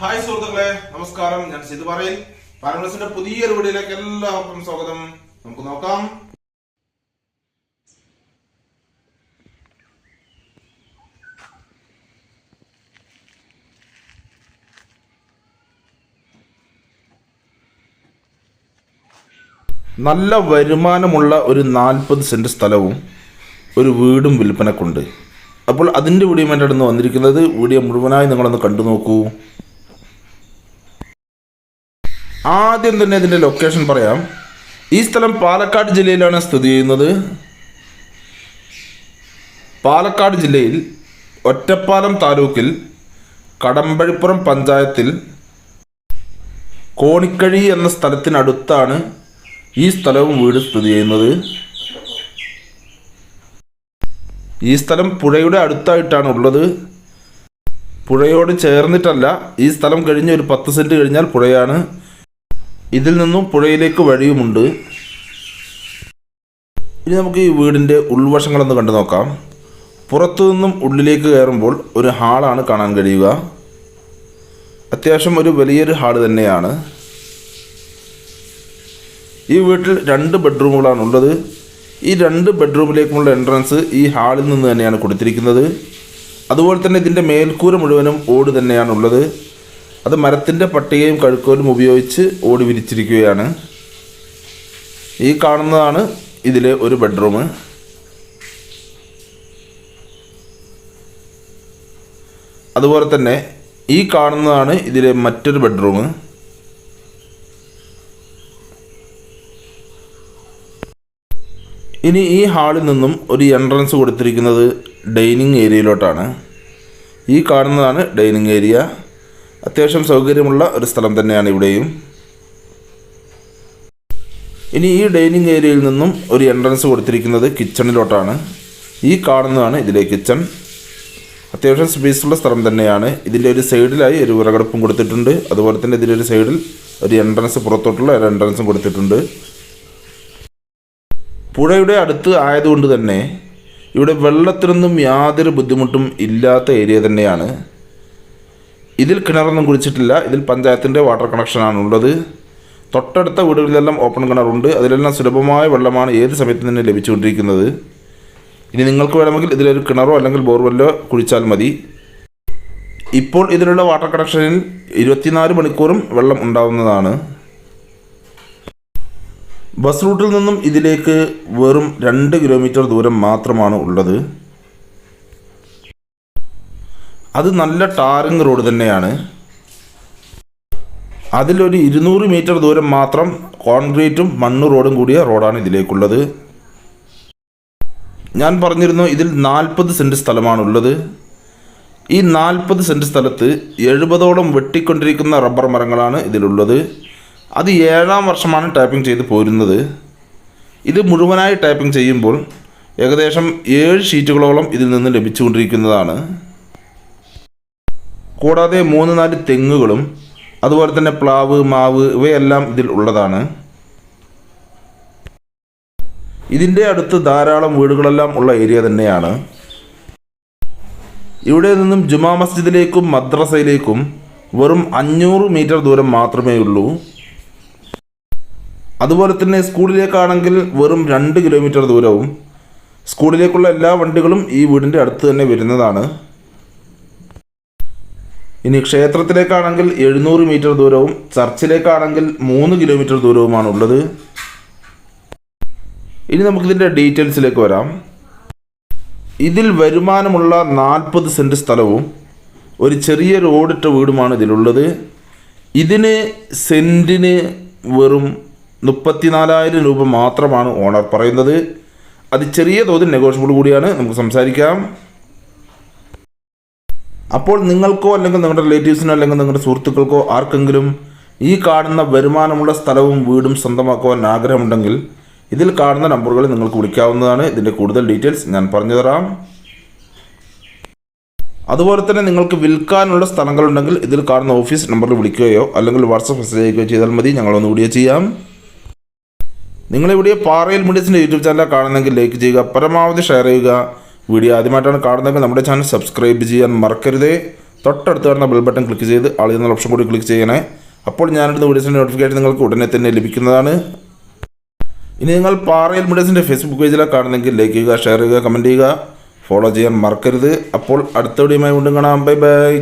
Hi സുഹൃത്തുക്കളെ നമസ്കാരം. ഞാൻ സിധു പറയിൽ. പാരമ്പസിന്റെ പുതിയൊരു വീഡിയോയിലേക്ക് എല്ലാവർക്കും സ്വാഗതം. നമുക്ക് നോക്കാം. നല്ല വരുമാനമുള്ള ഒരു നാൽപ്പത് സെന്റ് സ്ഥലവും ഒരു വീടും വിൽപ്പനക്കുണ്ട്. അപ്പോൾ അതിന്റെ വീഡിയോ അടുത്ത് വന്നിരിക്കുന്നത് വീഡിയോ മുഴുവനായി നിങ്ങളൊന്ന് കണ്ടു നോക്കൂ. ആദ്യം തന്നെ ഇതിന്റെ ലൊക്കേഷൻ പറയാം. ഈ സ്ഥലം പാലക്കാട് ജില്ലയിലാണ് സ്ഥിതി ചെയ്യുന്നത്. പാലക്കാട് ജില്ലയിൽ ഒറ്റപ്പാലം താലൂക്കിൽ കടമ്പഴിപ്പുറം പഞ്ചായത്തിൽ കോണിക്കഴി എന്ന സ്ഥലത്തിനടുത്താണ് ഈ സ്ഥലവും വീട് സ്ഥിതി ചെയ്യുന്നത്. ഈ സ്ഥലം പുഴയുടെ അടുത്തായിട്ടാണ് ഉള്ളത്. പുഴയോട് ചേർന്നിട്ടല്ല ഈ സ്ഥലം കഴിഞ്ഞ് ഒരു പത്ത് സെന്റ് കഴിഞ്ഞാൽ പുഴയാണ്. ഇതിൽ നിന്നും പുഴയിലേക്ക് വഴിയുമുണ്ട്. ഇനി നമുക്ക് ഈ വീടിന്റെ ഉൾവശങ്ങളൊന്ന് കണ്ടു നോക്കാം. പുറത്തു നിന്നും ഉള്ളിലേക്ക് കയറുമ്പോൾ ഒരു ഹാളാണ് കാണാൻ കഴിയുക. അത്യാവശ്യം ഒരു വലിയൊരു ഹാൾ തന്നെയാണ്. ഈ വീട്ടിൽ രണ്ട് ബെഡ്റൂമുകളാണ് ഉള്ളത്. ഈ രണ്ട് ബെഡ്റൂമിലേക്കുമുള്ള എൻട്രൻസ് ഈ ഹാളിൽ നിന്ന് തന്നെയാണ് കൊടുത്തിരിക്കുന്നത്. അതുപോലെ തന്നെ ഇതിന്റെ മേൽക്കൂര മുഴുവനും ഓട് തന്നെയാണ് ഉള്ളത്. അത് മരത്തിന്റെ പട്ടികയും കഴുക്കോലും ഉപയോഗിച്ച് ഓടി വിരിച്ചിരിക്കുകയാണ്. ഈ കാണുന്നതാണ് ഇതിലെ ഒരു ബെഡ്റൂം. അതുപോലെ തന്നെ ഈ കാണുന്നതാണ് ഇതിലെ മറ്റൊരു ബെഡ്റൂം. ഇനി ഈ ഹാളിൽ നിന്നും ഒരു എൻട്രൻസ് കൊടുത്തിരിക്കുന്നത് ഡൈനിങ് ഏരിയയിലോട്ടാണ്. ഈ കാണുന്നതാണ് ഡൈനിങ് ഏരിയ. അത്യാവശ്യം സൗകര്യമുള്ള ഒരു സ്ഥലം തന്നെയാണ് ഇവിടെയും. ഇനി ഈ ഡൈനിങ് ഏരിയയിൽ നിന്നും ഒരു എൻട്രൻസ് കൊടുത്തിരിക്കുന്നത് കിച്ചണിലോട്ടാണ് ഈ കാണുന്നതാണ് ഇതിലെ കിച്ചൺ അത്യാവശ്യം സ്പേസുള്ള സ്ഥലം തന്നെയാണ്. ഇതിന്റെ ഒരു സൈഡിലായി ഒരു വിറകടുപ്പും കൊടുത്തിട്ടുണ്ട്. അതുപോലെ തന്നെ ഇതിന്റെ ഒരു സൈഡിൽ ഒരു എൻട്രൻസ് പുറത്തോട്ടുള്ള ഒരു എൻട്രൻസും കൊടുത്തിട്ടുണ്ട്. പുഴയുടെ അടുത്ത് ആയതുകൊണ്ട് തന്നെ ഇവിടെ വെള്ളത്തിനൊന്നും യാതൊരു ബുദ്ധിമുട്ടും ഇല്ലാത്ത ഏരിയ തന്നെയാണ്. ഇതിൽ കിണറൊന്നും കുടിച്ചിട്ടില്ല ഇതിൽ പഞ്ചായത്തിന്റെ വാട്ടർ കണക്ഷനാണ് ഉള്ളത് തൊട്ടടുത്ത വീടുകളിലെല്ലാം ഓപ്പൺ കിണറുണ്ട്. അതിലെല്ലാം സുലഭമായ വെള്ളമാണ് ഏത് സമയത്ത് തന്നെ ലഭിച്ചുകൊണ്ടിരിക്കുന്നത്. ഇനി നിങ്ങൾക്ക് വേണമെങ്കിൽ ഇതിലൊരു കിണറോ അല്ലെങ്കിൽ ബോർവെല്ലോ കുഴിച്ചാൽ മതി. ഇപ്പോൾ ഇതിലുള്ള വാട്ടർ കണക്ഷനിൽ ഇരുപത്തിനാല് മണിക്കൂറും വെള്ളം ഉണ്ടാവുന്നതാണ്. ബസ് റൂട്ടിൽ നിന്നും ഇതിലേക്ക് വെറും രണ്ട് കിലോമീറ്റർ ദൂരം മാത്രമാണ് ഉള്ളത്. അത് നല്ല ടാറിങ് റോഡ് തന്നെയാണ്. അതിലൊരു ഇരുന്നൂറ് മീറ്റർ ദൂരം മാത്രം കോൺക്രീറ്റും മണ്ണ് റോഡും കൂടിയ റോഡാണ് ഇതിലേക്കുള്ളത്. ഞാൻ പറഞ്ഞിരുന്നു ഇതിൽ നാൽപ്പത് സെന്റ് സ്ഥലമാണുള്ളത്. ഈ നാൽപ്പത് സെന്റ് സ്ഥലത്ത് എഴുപതോളം വെട്ടിക്കൊണ്ടിരിക്കുന്ന റബ്ബർ മരങ്ങളാണ് ഇതിലുള്ളത്. അത് ഏഴാം വർഷമാണ് ടാപ്പിംഗ് ചെയ്ത് പോരുന്നത്. ഇത് മുഴുവനായി ടാപ്പിംഗ് ചെയ്യുമ്പോൾ ഏകദേശം ഏഴ് ഷീറ്റുകളോളം ഇതിൽ നിന്ന് ലഭിച്ചുകൊണ്ടിരിക്കുന്നതാണ്. കൂടാതെ മൂന്ന് നാല് തെങ്ങുകളും അതുപോലെ തന്നെ പ്ലാവ് മാവ് ഇവയെല്ലാം ഇതിൽ ഉള്ളതാണ്. ഇതിന്റെ അടുത്ത് ധാരാളം വീടുകളെല്ലാം ഉള്ള ഏരിയ തന്നെയാണ്. ഇവിടെ നിന്നും ജുമാ മസ്ജിദിലേക്കും മദ്രസയിലേക്കും വെറും അഞ്ഞൂറ് മീറ്റർ ദൂരം മാത്രമേ ഉള്ളൂ. അതുപോലെ തന്നെ സ്കൂളിലേക്കാണെങ്കിൽ വെറും രണ്ട് കിലോമീറ്റർ ദൂരവും. സ്കൂളിലേക്കുള്ള എല്ലാ വണ്ടികളും ഈ വീടിന്റെ അടുത്ത് തന്നെ വരുന്നതാണ്. ഇനി ക്ഷേത്രത്തിലേക്കാണെങ്കിൽ എഴുന്നൂറ് മീറ്റർ ദൂരവും ചർച്ചിലേക്കാണെങ്കിൽ മൂന്ന് കിലോമീറ്റർ ദൂരവുമാണ് ഉള്ളത് ഇനി നമുക്കിതിന്റെ ഡീറ്റെയിൽസിലേക്ക് വരാം. ഇതിൽ വരുമാനമുള്ള നാൽപ്പത് സെന്റ് സ്ഥലവും ഒരു ചെറിയ റോഡിട്ട വീടുമാണ് ഇതിലുള്ളത്. ഇതിന് സെന്റിന് വെറും മുപ്പത്തിനാലായിരം രൂപ മാത്രമാണ് ഓണർ പറയുന്നത്. അത് ചെറിയ തോതിൽ നെഗോഷ്യബിൾ കൂടിയാണ്. നമുക്ക് സംസാരിക്കാം. അപ്പോൾ നിങ്ങൾക്കോ അല്ലെങ്കിൽ നിങ്ങളുടെ റിലേറ്റീവ്സിനോ അല്ലെങ്കിൽ നിങ്ങളുടെ സുഹൃത്തുക്കൾക്കോ ആർക്കെങ്കിലും ഈ കാണുന്ന വരുമാനമുള്ള സ്ഥലവും വീടും സ്വന്തമാക്കുവാൻ ആഗ്രഹമുണ്ടെങ്കിൽ ഇതിൽ കാണുന്ന നമ്പറുകൾ നിങ്ങൾക്ക് വിളിക്കാവുന്നതാണ്. ഇതിന്റെ കൂടുതൽ ഡീറ്റെയിൽസ് ഞാൻ പറഞ്ഞു തരാം അതുപോലെ തന്നെ നിങ്ങൾക്ക് വിൽക്കാനുള്ള സ്ഥലങ്ങളുണ്ടെങ്കിൽ ഇതിൽ കാണുന്ന ഓഫീസ് നമ്പറിൽ വിളിക്കുകയോ അല്ലെങ്കിൽ വാട്സപ്പ് മെസ്സേജ് അയക്കുകയോ ചെയ്താൽ മതി. ഞങ്ങളൊന്ന് വീഡിയോ ചെയ്യാം. നിങ്ങളിവിടെ പാറയിൽ മീഡിയസിന്റെ യൂട്യൂബ് ചാനൽ കാണുന്നെങ്കിൽ ലൈക്ക് ചെയ്യുക പരമാവധി ഷെയർ ചെയ്യുക. വീഡിയോ ആദ്യമായിട്ടാണ് കാണുന്നതെങ്കിൽ നമ്മുടെ ചാനൽ സബ്സ്ക്രൈബ് ചെയ്യാൻ മറക്കരുതേ. തൊട്ടടുത്ത് വരുന്ന ബെൽ ബട്ടൺ ക്ലിക്ക് ചെയ്ത് ആൾ ഓപ്ഷൻ കൂടി ക്ലിക്ക് ചെയ്യണേ. അപ്പോൾ ഞാനെടുത്ത വീഡിയോസിന്റെ നോട്ടിഫിക്കേഷൻ നിങ്ങൾക്ക് ഉടനെ തന്നെ ലഭിക്കുന്നതാണ്. ഇനി നിങ്ങൾ പാറയിൽ മീഡിയസിന്റെ ഫേസ്ബുക്ക് പേജിലാണ് കാണുന്നെങ്കിൽ ലൈക്ക് ചെയ്യുക ഷെയർ ചെയ്യുക കമന്റ് ചെയ്യുക. ഫോളോ ചെയ്യാൻ മറക്കരുത്. അപ്പോൾ അടുത്ത വീഡിയോയുമായി വീണ്ടും കാണാം. Bye bye